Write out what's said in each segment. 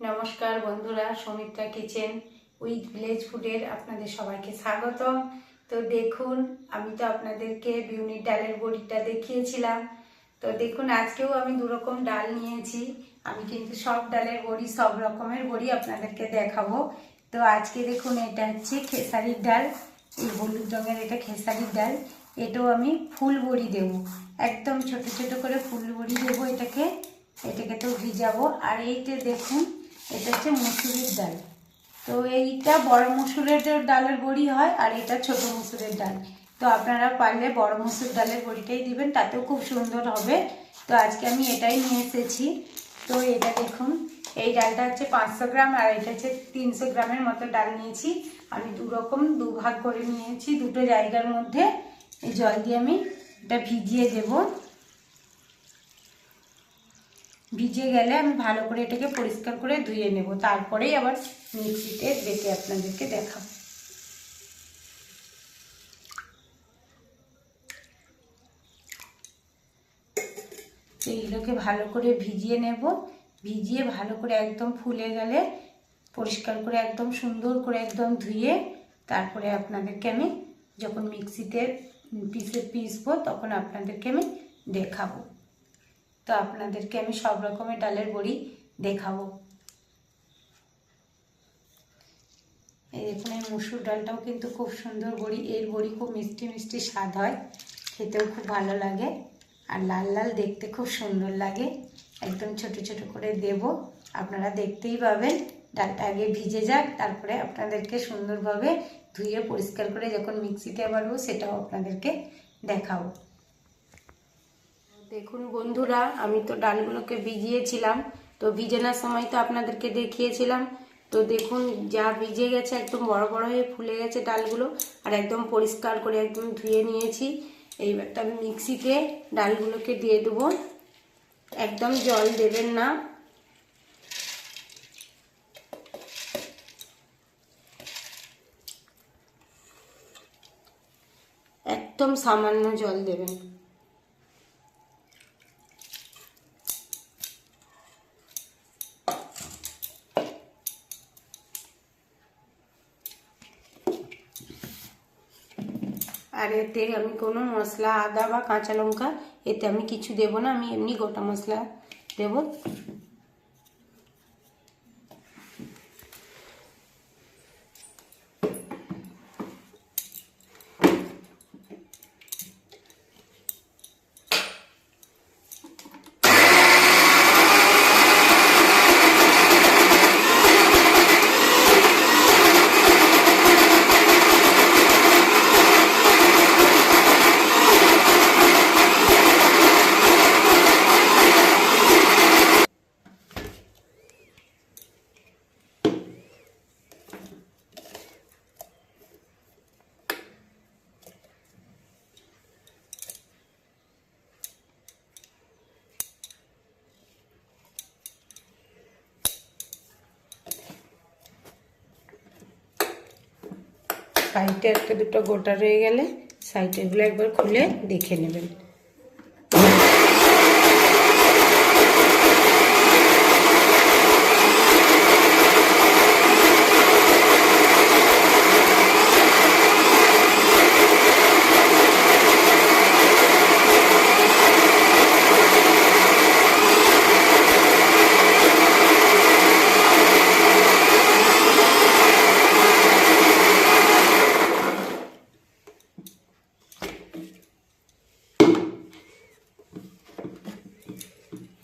নমস্কার বন্ধুরা সমিত্রা kitchen with village ফুডের আপনাদের সবাইকে স্বাগতম। তো দেখুন, আমি তো আপনাদেরকে বিউনির ডালের বড়িটা দেখিয়েছিলাম। তো দেখুন, আজকেও আমি দু রকম ডাল নিয়েছি। আমি কিন্তু সব ডালের বড়ি, সব রকমের বড়ি আপনাদেরকে দেখাবো। তো আজকে দেখুন, এটা হচ্ছে খেসারির ডাল। এই হলুদ রঙের এটা খেসারির ডাল। এটাও আমি ফুল বড়ি দেবো। একদম ছোট ছোট করে ফুল বড়ি দেবো এটাকে। এটাকে তো ভিজাবো। আর এইটা দেখুন এটা হচ্ছে মুসুরির ডাল। তো এইটা বড় মুসুরের ডালের বড়ি হয় আর এটা ছোট মুসুরের ডাল। তো আপনারা পারলে বড় মুসুর ডালের বড়িটাই দিবেন, তাতেও খুব সুন্দর হবে। তো আজকে আমি এটাই নিয়ে এসেছি। তো এটা দেখুন, এই ডালটা হচ্ছে পাঁচশো গ্রাম আর এটা হচ্ছে তিনশো গ্রামের মতো ডাল নিয়েছি। আমি দু রকম দু ভাগ করে নিয়েছি, দুটো জায়গার মধ্যে। এই জল দিয়ে আমি এটা ভিজিয়ে দেবো। ভিজে গেলে আমি ভালো করে এটাকে পরিষ্কার করে ধুয়ে নেব। তারপরেই আবার মিক্সিতে বেটে আপনাদেরকে দেখাবো। এইগুলোকে ভালো করে ভিজিয়ে নেব। ভিজিয়ে ভালো করে একদম ফুলে গেলে পরিষ্কার করে একদম সুন্দর করে একদম ধুয়ে তারপরে আপনাদেরকে আমি যখন মিক্সিতে পিসে পিসবো তখন আপনাদেরকে আমি দেখাবো। তো আপনাদেরকে আমি সব রকমের ডালের বড়ি দেখাবো। এই দেখুন, এই মুসুর ডালটাও কিন্তু খুব সুন্দর বড়ি, এর বড়ি খুব মিষ্টি মিষ্টি স্বাদ হয়, খেতেও খুব ভালো লাগে আর লাল লাল দেখতে খুব সুন্দর লাগে। একদম ছোট ছোট করে দেব, আপনারা দেখতেই পাবেন। ডালটা আগে ভিজে যাক, তারপরে আপনাদেরকে সুন্দরভাবে ধুয়ে পরিষ্কার করে যখন মিক্সিতে বাড়বো সেটাও আপনাদেরকে দেখাবো। দেখুন বন্ধুরা, আমি তো ডালগুলোকে ভিজিয়েছিলাম, তো ভিজানোর সময় তো আপনাদেরকে দেখিয়েছিলাম। তো দেখুন, যা ভিজে গেছে, একদম বড় বড় হয়ে ফুলে গেছে ডালগুলো, আর একদম পরিষ্কার করে একদম ধুয়ে নিয়েছি। এইবারটা আমি মিক্সিতে ডালগুলোকে দিয়ে দেবো। একদম জল দেবেন না। একদম সামান্য জল দেবেন। আর এতে আমি কোনো মশলা আদা বা কাঁচা লঙ্কা, এতে আমি কিছু দেব না, আমি এমনি গোটা মশলা দেব। সাইডে একটা দুটো গোটা রয়ে গেলে সাইডেগুলো একবার খুলে দেখে নেবেন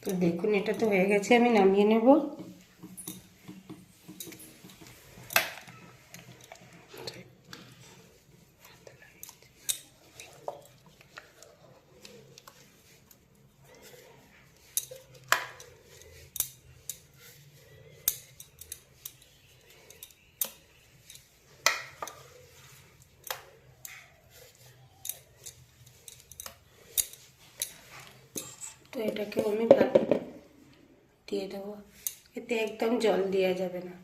তো দেখুন এটা তো আমি নামিয়ে নেব তো এটাকে আমি ভাত দিয়ে দেবো। এতে একদম জল দেওয়া যাবে না।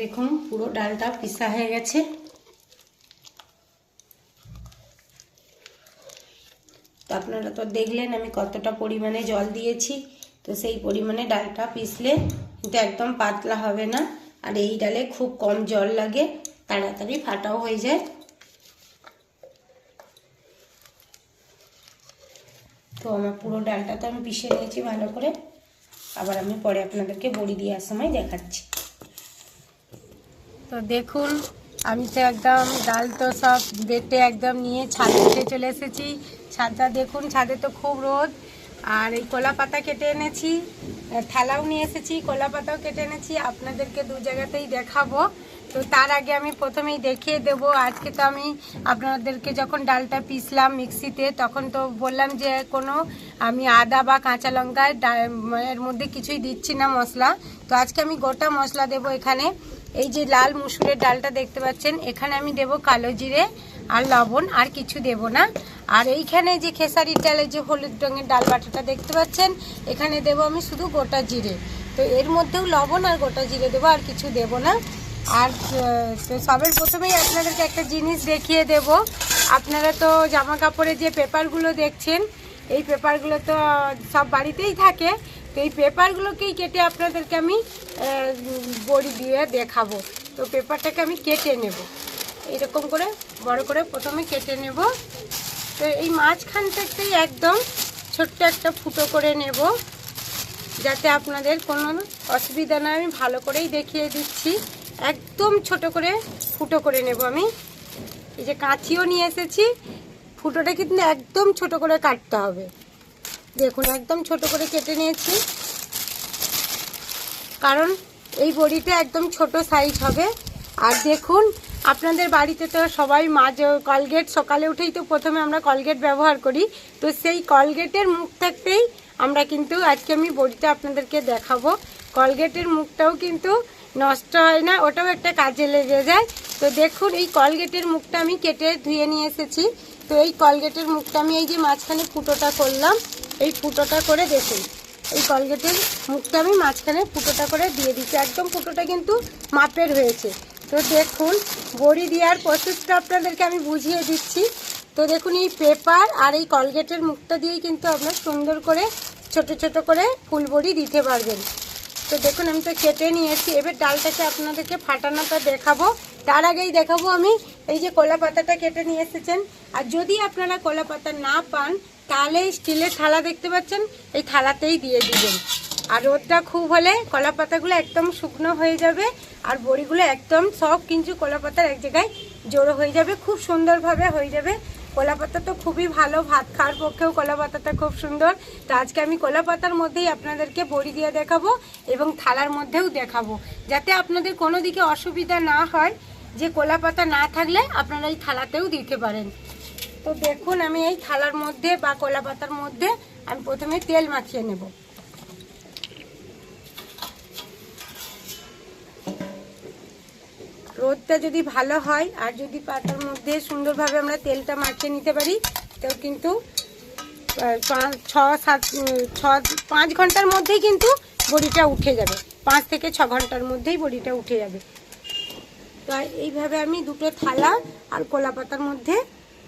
দেখুন, পুরো ডালটা পিসা হয়ে গেছে। তো আপনারা তো দেখলেন আমি কতটা পরিমাণে জল দিয়েছি। তো সেই পরিমাণে ডালটা পিসলে কিন্তু একদম পাতলা হবে না। আর এই ডালে খুব কম জল লাগে, তাড়াতাড়ি ফাটাও হয়ে যায়। তো আমার পুরো ডালটা তো আমি পিষে নিয়েছি ভালো করে। আবার আমি পরে আপনাদেরকে বড়ি দেওয়ার সময় দেখাচ্ছি। তো দেখুন, আমি তো একদম ডাল তো সব বেটে একদম নিয়ে ছাদে উঠে চলে এসেছি। ছাদটা দেখুন, ছাদে তো খুব রোদ। আর এই কলা পাতা কেটে এনেছি থালাও নিয়ে এসেছি, কলা পাতাও কেটে এনেছি। আপনাদেরকে দু জায়গাতেই দেখাবো। তো তার আগে আমি প্রথমেই দেখিয়ে দেব, আজকে তো আমি আপনাদেরকে যখন ডালটা পিসলাম মিক্সিতে, তখন তো বললাম যে কোনো আমি আদা বা কাঁচা লঙ্কা এর মধ্যে কিছুই দিচ্ছি না মশলা। তো আজকে আমি গোটা মশলা দেব এখানে। এই যে লাল মুসুরের ডালটা দেখতে পাচ্ছেন, এখানে আমি দেব কালো জিরে আর লবণ, আর কিছু দেব না। আর এইখানে যে খেসারির ডালের যে হলুদ রঙের ডাল বাটাটা দেখতে পাচ্ছেন, এখানে দেব আমি শুধু গোটা জিরে। তো এর মধ্যেও লবণ আর গোটা জিরে দেবো, আর কিছু দেব না। আর সবের প্রথমেই আপনাদেরকে একটা জিনিস দেখিয়ে দেব। আপনারা তো জামা কাপড়ে যে পেপারগুলো দেখছেন, এই পেপারগুলো তো সব বাড়িতেই থাকে। তো এই পেপারগুলোকেই কেটে আপনাদেরকে আমি বড়ি দিয়ে দেখাবো। তো পেপারটাকে আমি কেটে নেব। এরকম করে, বড় করে প্রথমে কেটে নেব। তো এই মাঝখান থেকেই একদম ছোট্ট একটা ফুটো করে নেব। যাতে আপনাদের কোনো অসুবিধা না আমি ভালো করেই দেখিয়ে দিচ্ছি। একদম ছোট করে ফুটো করে নেব আমি। এই যে কাঁচিও নিয়ে এসেছি। ফুটোটা কিন্তু একদম ছোট করে কাটতে হবে। দেখুন, একদম ছোট করে কেটে নিয়েছি। কারণ এই বড়িটা একদম ছোট সাইজ হবে। আর দেখুন, আপনাদের বাড়িতে তো সবাই মাঝ কলগেট সকালে উঠেই তো প্রথমে আমরা কলগেট ব্যবহার করি। তো সেই কলগেটের মুখ থাকতেই আমরা কিন্তু আজকে আমি বড়িটা আপনাদেরকে দেখাবো। কলগেটের মুখটাও কিন্তু নষ্ট হয় না, ওটাও একটা কাজে লেগে যায়। তো দেখুন, এই কলগেটের মুখটা আমি কেটে ধুয়ে নিয়ে এসেছি। তো এই কলগেটের মুখটা আমি এই যে মাঝখানে ফুটোটা করলাম এই ফুটোটা করে দেখুন। এই কলগেটের মুখটা আমি মাঝখানে ফুটোটা করে দিয়ে দিচ্ছি। একদম ফুটোটা কিন্তু মাপের হয়েছে। তো দেখুন, বড়ি দেওয়ার প্রসেসটা আপনাদেরকে আমি বুঝিয়ে দিচ্ছি। তো দেখুন, এই পেপার আর এই কলগেটের মুখটা দিয়েই কিন্তু আপনার সুন্দর করে ছোট ছোট করে ফুল বড়ি দিতে পারবেন। তো দেখুন, আমি তো কেটে নিয়েছি। এবার ডালটাকে আপনাদেরকে ফাটানোটা দেখাবো। তার আগেই দেখাবো আমি, এই যে কলা পাতাটা কেটে নিয়ে এসেছেন। আর যদি আপনারা কলা পাতা না পান তাহলে স্টিলের থালা দেখতে পাচ্ছেন, এই থালাতেই দিয়ে দিবেন। আর রোদটা খুব হলে কলা পাতাগুলো একদম শুকনো হয়ে যাবে, আর বড়িগুলো একদম সব কিন্তু কলা পাতার এক জায়গায় জোড়ো হয়ে যাবে, খুব সুন্দরভাবে হয়ে যাবে। কলা পাতা তো খুবই ভালো ভাত খাওয়ার পক্ষেও কলা পাতাটা খুব সুন্দর। তো আজকে আমি কলা পাতার মধ্যেই আপনাদেরকে বড়ি দিয়ে দেখাবো এবং থালার মধ্যেও দেখাবো, যাতে আপনাদের কোনো দিকে অসুবিধা না হয়, যে কলা পাতা না থাকলে আপনারা এই থালাতেও দিতে পারেন। তো দেখুন, আমি এই থালার মধ্যে বা কলা পাতার মধ্যে আমি প্রথমে তেল মাখিয়ে নেব। রোদটা যদি ভালো হয় আর যদি পাতার মধ্যে সুন্দরভাবে আমরা তেলটা মাখিয়ে নিতে পারি, তো কিন্তু পাঁচ, ছ, সাত ছ, পাঁচ ঘণ্টার মধ্যেই কিন্তু বড়িটা উঠে যাবে। পাঁচ থেকে ছ ঘণ্টার মধ্যেই বড়িটা উঠে যাবে। তো এইভাবে আমি দুটো থালা আর কলা পাতার মধ্যে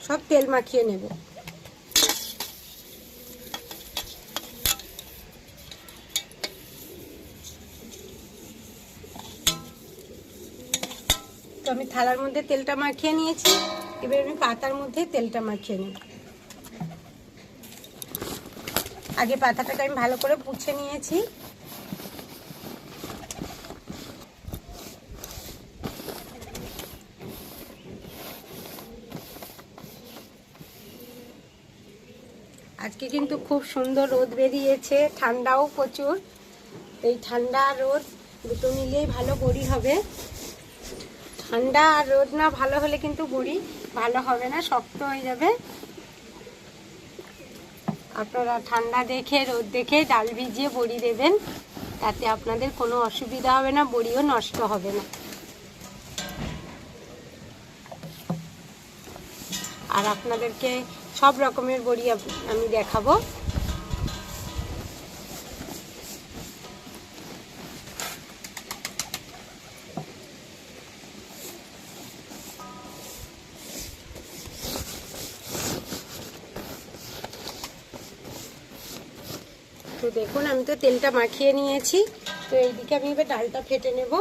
সব তেল মাখিয়ে নেব। তো আমি থালার মধ্যে তেলটা মাখিয়ে নিয়েছি, এবার আমি পাতার মধ্যে তেলটা মাখিয়ে নেব। আগে পাতাটাকে আমি ভালো করে পুছে নিয়েছি। আজকে কিন্তু খুব সুন্দর রোদ বেরিয়েছে, ঠান্ডাও প্রচুর। এই ঠান্ডা রোদ দুটো মিলিয়েই ভালো বড়ি হবে। ঠান্ডা আর রোদ না ভালো হলে কিন্তু বড়ি ভালো হবে না, শক্ত হয়ে যাবে। আপনারা ঠান্ডা দেখে, রোদ দেখে ডাল ভিজিয়ে বড়ি দেবেন, তাতে আপনাদের কোনো অসুবিধা হবে না, বড়িও নষ্ট হবে না। আর আপনাদেরকে সব রকমের বড়ি আমি দেখাবো। তো দেখুন, আমি তো তেলটা মাখিয়ে নিয়েছি। তো এইদিকে আমি এবার ডালটা ফেটে নেব।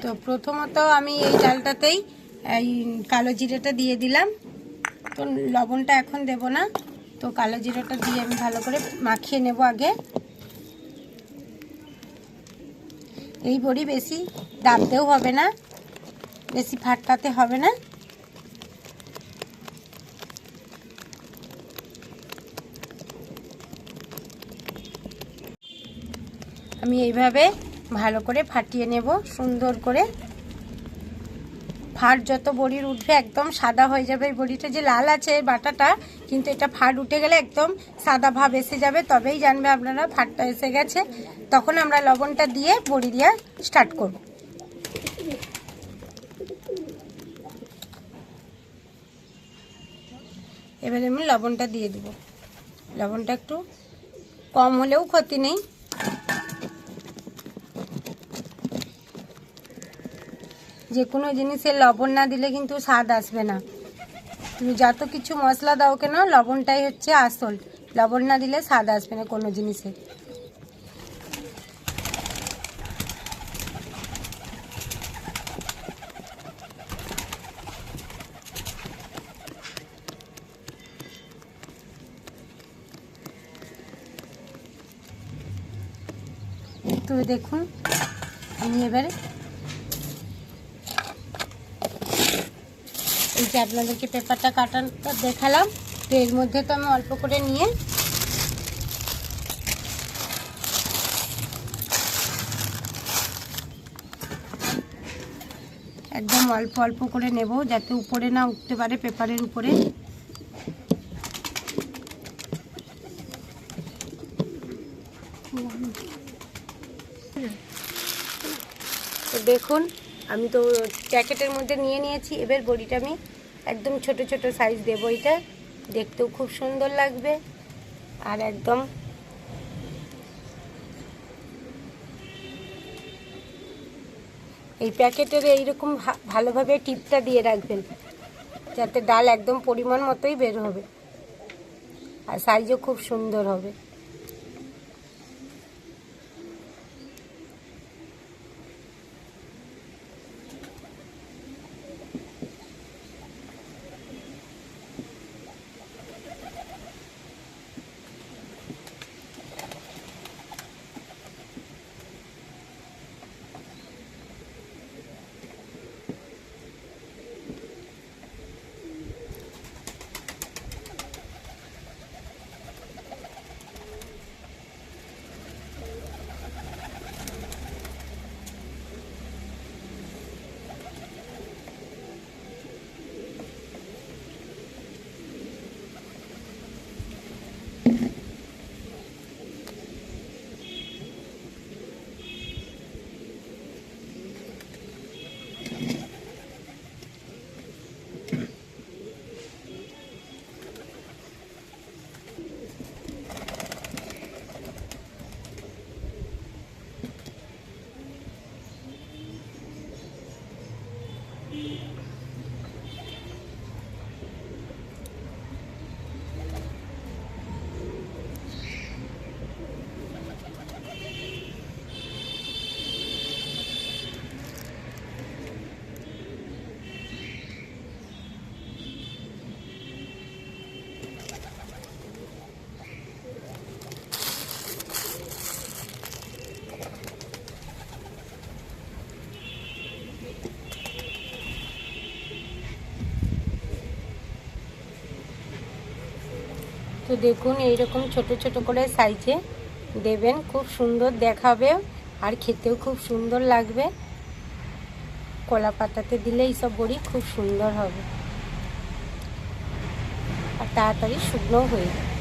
তো প্রথমত আমি এই ডালটাতেই এই কালো জিরেটা দিয়ে দিলাম। তো লবণটা এখন দেব না। তো কালো জিরেটা দিয়ে আমি ভালো করে মাখিয়ে নেব আগে। এই বড়ি বেশি দাবতেও হবে না, বেশি ফাটকাতে হবে না। আমি এইভাবে ভালো করে ফাটিয়ে নেব, সুন্দর করে। ফাট যত বড়ির উঠবে একদম সাদা হয়ে যাবে। এই বড়িটা যে লাল আছে বাটাটা, কিন্তু এটা ফাট উঠে গেলে একদম সাদা ভাব এসে যাবে। তবেই জানবে আপনারা ফাটটা এসে গেছে। তখন আমরা লবণটা দিয়ে বড়ি দেওয়া স্টার্ট করব। এবারে আমি লবণটা দিয়ে দেবো। লবণটা একটু কম হলেও ক্ষতি নেই। যে কোনো জিনিসে লবণ না দিলে কিন্তু স্বাদ আসবে না। তুমি যত কিছু মশলা দাও কেন, লবণটাই হচ্ছে আসল। লবণ না দিলে স্বাদ আসবে না কোনো জিনিসে। তো দেখুন, আমি এবারে যে আপনাদেরকে পেপারটা কাটাটা দেখালাম। তো এর মধ্যে তো আমি অল্প করে নিয়ে একদম অল্প অল্প করে নেব, যাতে উপরে না উঠতে পারে পেপারের উপরে। দেখুন, আমি তো প্যাকেটের মধ্যে নিয়ে নিয়েছি। এবার বড়িটা আমি একদম ছোট ছোট সাইজ দেবো এটা। দেখতেও খুব সুন্দর লাগবে। আর একদম এই প্যাকেটের এইরকম ভালোভাবে টিপটা দিয়ে রাখবেন। যাতে ডাল একদম পরিমাণ মতোই বের হবে। আর সাইজও খুব সুন্দর হবে। দেখুন, এইরকম ছোট ছোট করে সাইজে দেবেন, খুব সুন্দর দেখাবে আর খেতেও খুব সুন্দর লাগবে। কলা পাতাতে দিলে এইসব বড়ি খুব সুন্দর হবে। আর তাড়াতাড়ি শুকনো হয়ে যাবে।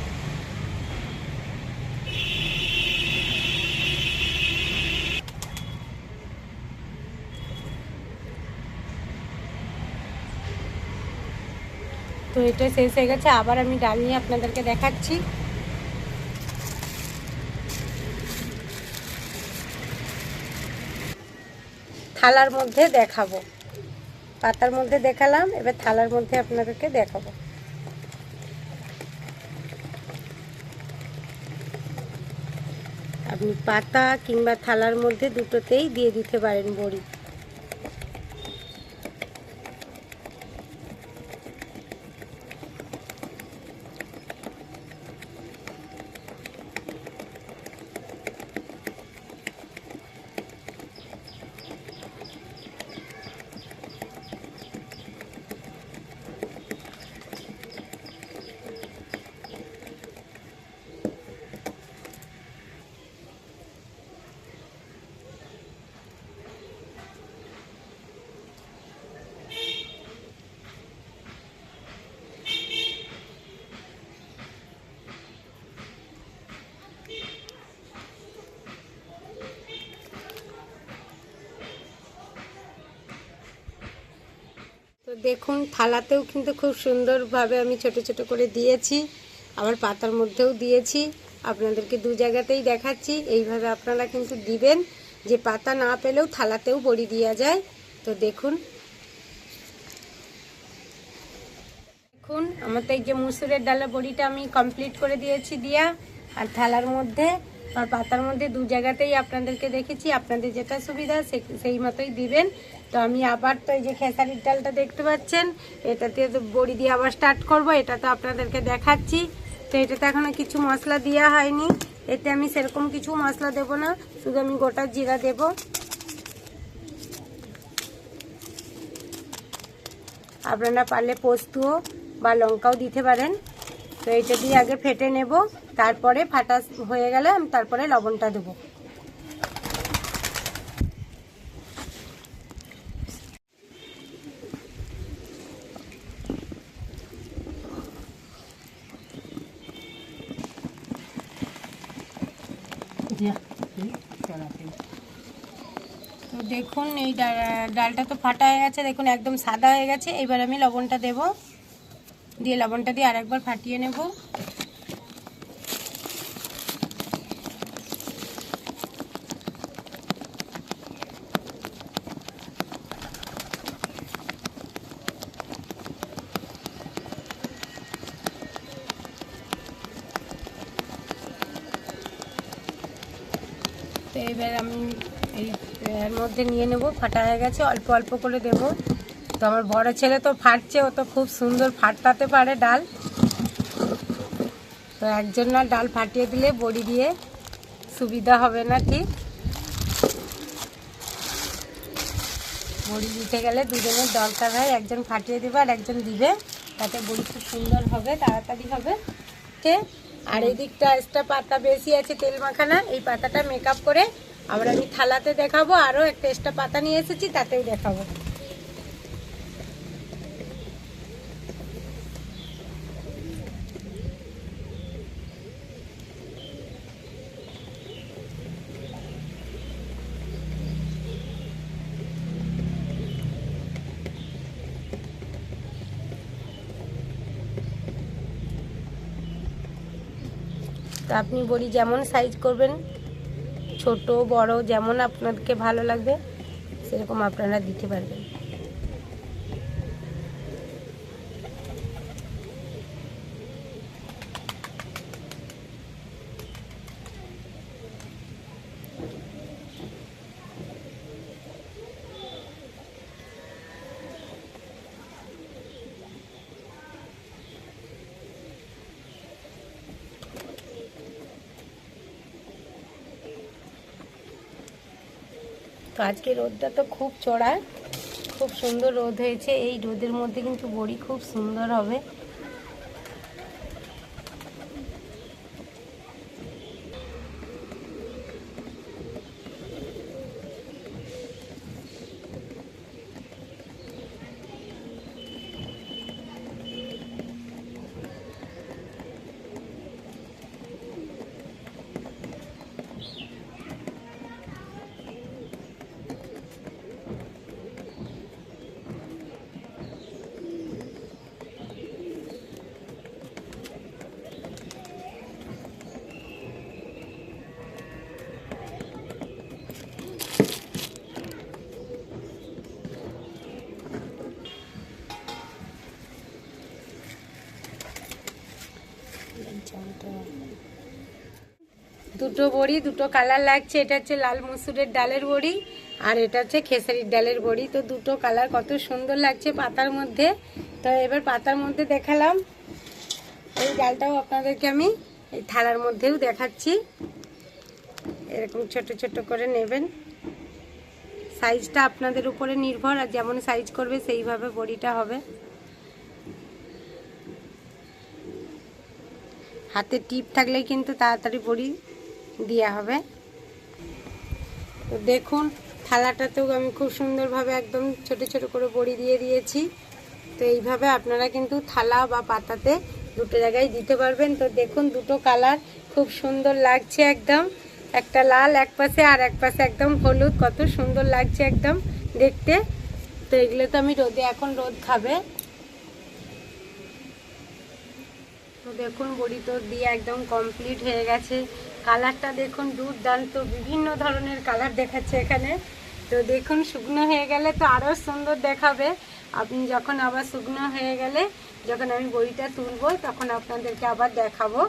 তো এটা শেষ হয়ে গেছে। আবার আমি ডাল নিয়ে আপনাদেরকে দেখাচ্ছি। থালার মধ্যে দেখাবো। পাতার মধ্যে দেখালাম, এবার থালার মধ্যে আপনাদেরকে দেখাবো। আপনি পাতা কিংবা থালার মধ্যে দুটোতেই দিয়ে দিতে পারেন বড়ি। দেখুন, থালাতেও কিন্তু খুব সুন্দরভাবে আমি ছোট ছোট করে দিয়েছি। আবার পাতার মধ্যেও দিয়েছি। আপনাদেরকে দু জায়গাতেই দেখাচ্ছি। এইভাবে আপনারা কিন্তু দিবেন। যে পাতা না পেলেও থালাতেও বড়ি দেওয়া যায়। তো দেখুন। দেখুন, আমার তো এই যে মুসুরের ডালের বড়িটা আমি কমপ্লিট করে দিয়েছি দিয়া। আর থালার মধ্যে আর পাতার মধ্যে দু জায়গাতেই আপনাদেরকে দেখেছি। আপনাদের যেটা সুবিধা সেই মতোই দিবেন। তো আমি আবার তো এই যে খেসারির ডালটা দেখতে পাচ্ছেন, এটাতে তো বড়ি দিয়ে আবার স্টার্ট করব, এটা তো আপনাদেরকে দেখাচ্ছি। তো এটাতে এখনও কিছু মশলা দেওয়া হয়নি। এতে আমি সেরকম কিছু মশলা দেব না, শুধু আমি গোটা জিরা দেব। আপনারা পারলে পোস্তও বা লঙ্কাও দিতে পারেন। তো এটা দিয়ে আগে ফেটে নেব। তারপরে ফাটা হয়ে গেলে আমি তারপরে লবণটা দেবো। তো দেখুন এই ডালটা তো ফাটা হয়ে গেছে দেখুন একদম সাদা হয়ে গেছে। এবার আমি লবণটা দেব। দিয়ে লবণটা দিয়ে আরেকবার ফাটিয়ে নেব তো এবার আমি এই এর মধ্যে নিয়ে নেব, ফাটা হয়ে গেছে, অল্প অল্প করে দেব। তো আমার বড় ছেলে তো ফাটছে, ও তো খুব সুন্দর ফাটাতে পারে ডাল। তো একজন না ডাল ফাটিয়ে দিলে বড়ি দিয়ে সুবিধা হবে না ঠিক বড়ি দিতে গেলে দুজনের দরকার হয়, একজন ফাটিয়ে দেবে আর একজন দিবে। তাতে বড়ি খুব সুন্দর হবে, তাড়াতাড়ি হবে। ঠিক আর এই দিকটা এক্সট্রা পাতা বেশি আছে তেল মাখানা, এই পাতাটা মেকআপ করে আবার আমি থালাতে দেখাবো আরও একটা এক্সট্রা পাতা নিয়ে এসেছি, তাতেও দেখাবো। তো আপনি বলি যেমন সাইজ করবেন। ছোট বড় যেমন আপনাদেরকে ভালো লাগবে সেরকম আপনারা দিতে পারবেন। তো আজকে রোদটা তো খুব চড়ায়। খুব সুন্দর রোদ হয়েছে। এই রোদের মধ্যে কিন্তু বড়ি খুব সুন্দর হবে। দুটো বড়ি, দুটো কালার লাগছে। এটা হচ্ছে লাল মসুরের ডালের বড়ি আর এটা হচ্ছে খেসারির ডালের বড়ি। তো দুটো কালার কত সুন্দর লাগছে পাতার মধ্যে। তো এবার পাতার মধ্যে দেখালাম। এই ডালটাও আপনাদেরকে আমি এই থালার মধ্যেও দেখাচ্ছি। এরকম ছোট ছোট করে নেবেন। সাইজটা আপনাদের উপরে নির্ভর আর যেমন সাইজ করবে সেইভাবে বড়িটা হবে। হাতে টিপ থাকলে কিন্তু তাড়াতাড়ি বড়ি দেওয়া হবে। তো দেখুন, থালাটাতেও আমি খুব সুন্দরভাবে একদম ছোট ছোট করে বড়ি দিয়ে দিয়েছি। তো এইভাবে আপনারা কিন্তু থালা বা পাতাতে দুটো জায়গায় দিতে পারবেন। তো দেখুন, দুটো কালার খুব সুন্দর লাগছে একদম। একটা লাল এক পাশে আর এক পাশে একদম হলুদ, কত সুন্দর লাগছে একদম দেখতে। তো এগুলো তো আমি রোদে, এখন রোদ খাবে। তো দেখুন, বড়ি তো দিয়ে একদম কমপ্লিট হয়ে গেছে। কালারটা দেখুন, দুর্দান্ত, বিভিন্ন ধরনের কালার দেখাচ্ছে এখানে। তো দেখুন, শুকনো হয়ে গেলে তো আরও সুন্দর দেখাবে। আপনি যখন আবার শুকনো হয়ে গেলে, যখন আমি বড়িটা তুলবো, তখন আপনাদেরকে আবার দেখাবো।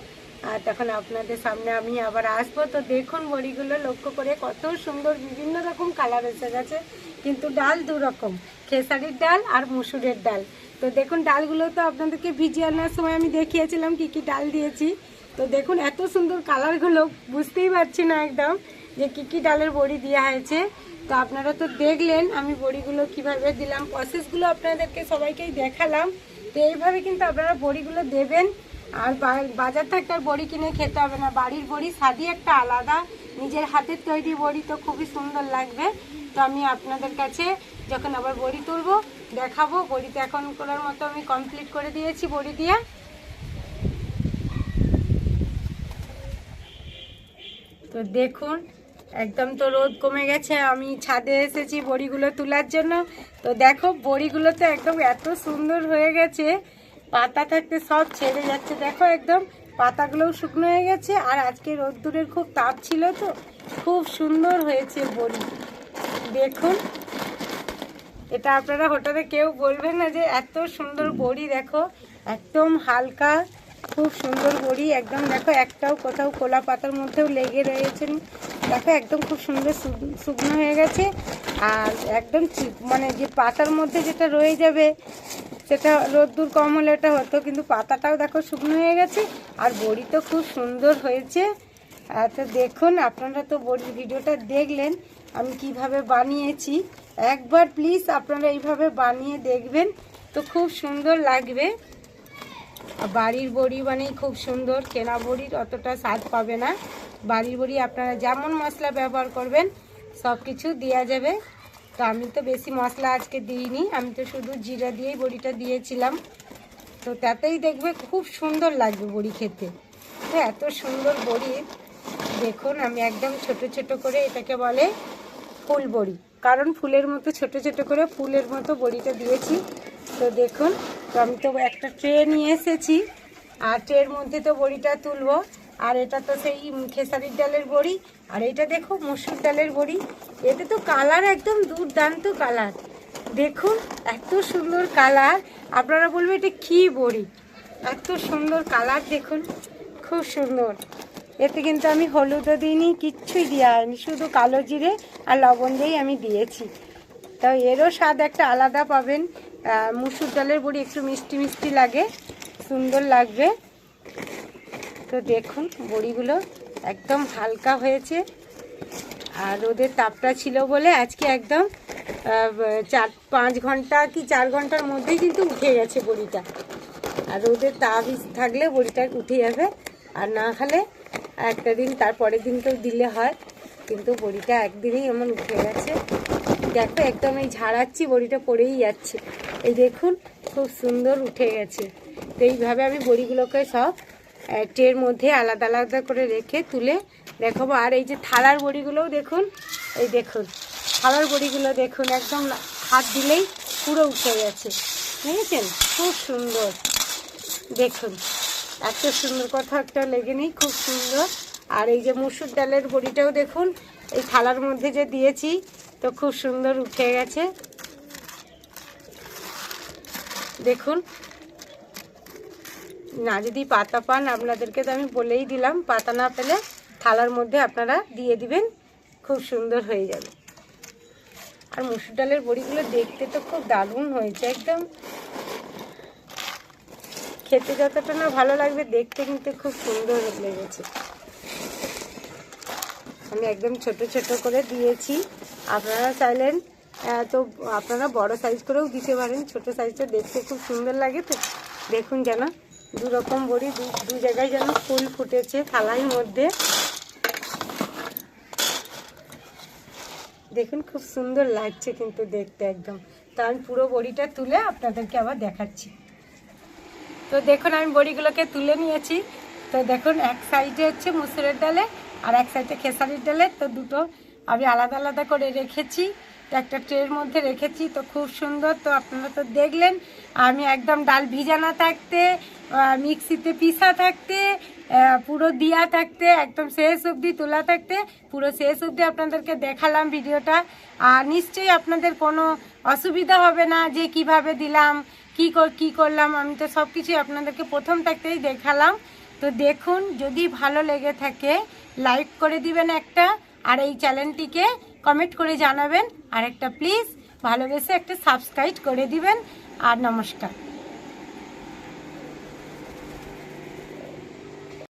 আর তখন আপনাদের সামনে আমি আবার আসব। তো দেখুন, বড়িগুলো লক্ষ্য করে কত সুন্দর বিভিন্ন রকম কালার এসে গেছে। কিন্তু ডাল দু রকম খেসারির ডাল আর মুসুরের ডাল। তো দেখুন, ডালগুলো তো আপনাদেরকে ভিজিয়ে আনার সময় আমি দেখিয়েছিলাম কি কি ডাল দিয়েছি। তো দেখুন, এত সুন্দর কালারগুলো বুঝতেই পারছি না একদম যে কি কি ডালের বড়ি দেওয়া হয়েছে। তো আপনারা তো দেখলেন আমি বড়িগুলো কীভাবে দিলাম। প্রসেসগুলো আপনাদেরকে সবাইকেই দেখালাম। তো এইভাবে কিন্তু আপনারা বড়িগুলো দেবেন। আর বাজার থেকে আর বড়ি কিনে খেতে হবে না। বাড়ির বড়ি স্বাদই একটা আলাদা। নিজের হাতের তৈরি বড়ি তো খুবই সুন্দর লাগবে। তো আমি আপনাদের কাছে যখন আবার বড়ি তুলবো, দেখাবো। বড়িতে এখন করার মতো আমি কমপ্লিট করে দিয়েছি বড়ি দিয়ে। তো দেখুন, একদম তো রোদ কমে গেছে, আমি ছাদে এসেছি বড়িগুলো তোলার জন্য। তো দেখো, বড়িগুলো তো একদম এত সুন্দর হয়ে গেছে, পাতা থাকতে সব ছেড়ে যাচ্ছে। দেখো একদম, পাতাগুলোও শুকনো হয়ে গেছে, আর আজকে রোদ্দুরের খুব তাপ ছিল তো, খুব সুন্দর হয়েছে বড়ি। দেখুন, এটা আপনারা হোটেলে কেউ বলবেন না যে এত সুন্দর বড়ি, দেখো, একদম হালকা। খুব সুন্দর বড়ি, একদম দেখো একটাও কোথাও কোলা পাতার মধ্যেও লেগে রয়েছে। দেখো একদম খুব সুন্দর শুকনো হয়ে গেছে। আর একদম চি- মানে যে পাতার মধ্যে যেটা রয়ে যাবে, সেটা রোদ্দুর কম হলে এটা হতো, কিন্তু পাতাটাও দেখো শুকনো হয়ে গেছে। আর বড়ি তো খুব সুন্দর হয়েছে। তো দেখুন, আপনারা তো বড়ির ভিডিওটা দেখলেন, আমি কীভাবে বানিয়েছি। একবার প্লিজ আপনারা এইভাবে বানিয়ে দেখবেন, তো খুব সুন্দর লাগবে। বাড়ির বড়ি মানেই খুব সুন্দর, কেনা বড়ির অতটা স্বাদ পাবে না। বাড়ির বড়ি আপনারা যেমন মশলা ব্যবহার করবেন সব কিছু দেওয়া যাবে। তো আমি তো বেশি মশলা আজকে দিইনি, আমি তো শুধু জিরা দিয়েই বড়িটা দিয়েছিলাম। তো তাতেই দেখবে খুব সুন্দর লাগবে বড়ি খেতে। তো এত সুন্দর বড়ি। দেখুন, আমি একদম ছোট ছোট করে এটাকে বলে ফুল বড়ি। কারণ ফুলের মতো ছোট ছোট করে ফুলের মতো বড়িটা দিয়েছি। তো দেখুন তো আমি তো একটা ট্রে নিয়ে এসেছি। আর ট্রের মধ্যে তো বড়িটা তুলবো। আর এটা তো সেই খেসারির ডালের বড়ি। আর এটা দেখো, মসুর ডালের বড়ি। এতে তো কালার একদম দুর্দান্ত কালার। দেখুন, এত সুন্দর কালার। আপনারা বলবে এটা কি বড়ি? এত সুন্দর কালার, দেখুন। খুব সুন্দর। এতে কিন্তু আমি হলুদও দিইনি, কিচ্ছুই দেওয়া হয়নি। শুধু কালো জিরে আর লবণ দিয়েই আমি দিয়েছি। তো এরও স্বাদ একটা আলাদা পাবেন। মুসুর ডালের বড়ি একটু মিষ্টি মিষ্টি লাগে, সুন্দর লাগবে। তো দেখুন, বড়িগুলো একদম হালকা হয়েছে। আর রোদের তাপটা ছিল বলে আজকে একদম চার, পাঁচ ঘণ্টা কি চার ঘণ্টার মধ্যেই কিন্তু উঠে গেছে বড়িটা। আর রোদের তাপ থাকলে বড়িটা উঠে যাবে। আর না হলে একটা দিন তারপরের দিন তো দিলে হয়, কিন্তু বড়িটা একদিনেই এমন উঠে গেছে। দেখো একদম এই ঝাড়াচ্ছি, বড়িটা পড়েই যাচ্ছে। এই দেখুন, খুব সুন্দর উঠে গেছে। তো এইভাবে আমি বড়িগুলোকে সব ট্রের মধ্যে আলাদা আলাদা করে রেখে তুলে দেখাবো। আর এই যে থালার বড়িগুলোও দেখুন, এই দেখুন, থালার বড়িগুলো দেখুন, একদম হাত দিলেই পুরো উঠে গেছে। বুঝেছেন খুব সুন্দর। দেখুন, এত সুন্দর কথা একটা লেগে নেই, খুব সুন্দর। আর এই যে মুসুর ডালের বড়িটাও দেখুন, এই থালার মধ্যে যে দিয়েছি তো খুব সুন্দর উঠে গেছে। দেখুন। না, যদি পাতা পান, আপনাদেরকে তো আমি বলেই দিলাম, পাতা না পেলে থালার মধ্যে আপনারা দিয়ে দিবেন, খুব সুন্দর হয়ে যাবে। আর মুসুর ডালের বড়িগুলো দেখতে তো খুব দারুণ হয়েছে একদম। খেতে যতটা না ভালো লাগবে, দেখতে কিন্তু খুব সুন্দর লেগেছে। আমি একদম ছোট ছোট করে দিয়েছি। আপনারা চাইলেন তো আপনারা বড় সাইজ করেও দিতে পারেন, ছোট সাইজটা দেখতে খুব সুন্দর লাগে তো। দেখুন যেন দু রকম বড়ি, দু জায়গায় যেন ফুল ফুটেছে থালার মধ্যে। দেখুন খুব সুন্দর লাগছে কিন্তু দেখতে একদম। তো আমি পুরো বড়িটা তুলে আপনাদেরকে আবার দেখাচ্ছি। তো দেখুন, আমি বড়িগুলোকে তুলে নিয়েছি। তো দেখুন, এক সাইডে হচ্ছে মুসুরের ডালে আর এক সাইডে খেসারির ডালে। তো দুটো আমি আলাদা আলাদা করে রেখেছি তো একটা ট্রের মধ্যে রেখেছি, তো খুব সুন্দর, তো আপনারা তো দেখলেন, আমি একদম ডাল ভিজানো থাকতে মিক্সিতে পিসা থাকতে পুরো দিয়া থাকতে, একদম শেষ অবধি তোলা থাকতে, পুরো শেষ অবধি আপনাদেরকে দেখালাম ভিডিওটা। আর নিশ্চয়ই আপনাদের কোনো অসুবিধা হবে না যে কীভাবে দিলাম, কি কি করলাম, আমি তো সব কিছুই আপনাদেরকে প্রথম থাকতেই দেখালাম। তো দেখুন, যদি ভালো লেগে থাকে, লাইক করে দিবেন একটা আর এই চ্যানেলটিকে কমেন্ট করে জানাবেন। আর একটা প্লিজ ভালোবেসে একটা সাবস্ক্রাইব করে দিবেন। আর নমস্কার।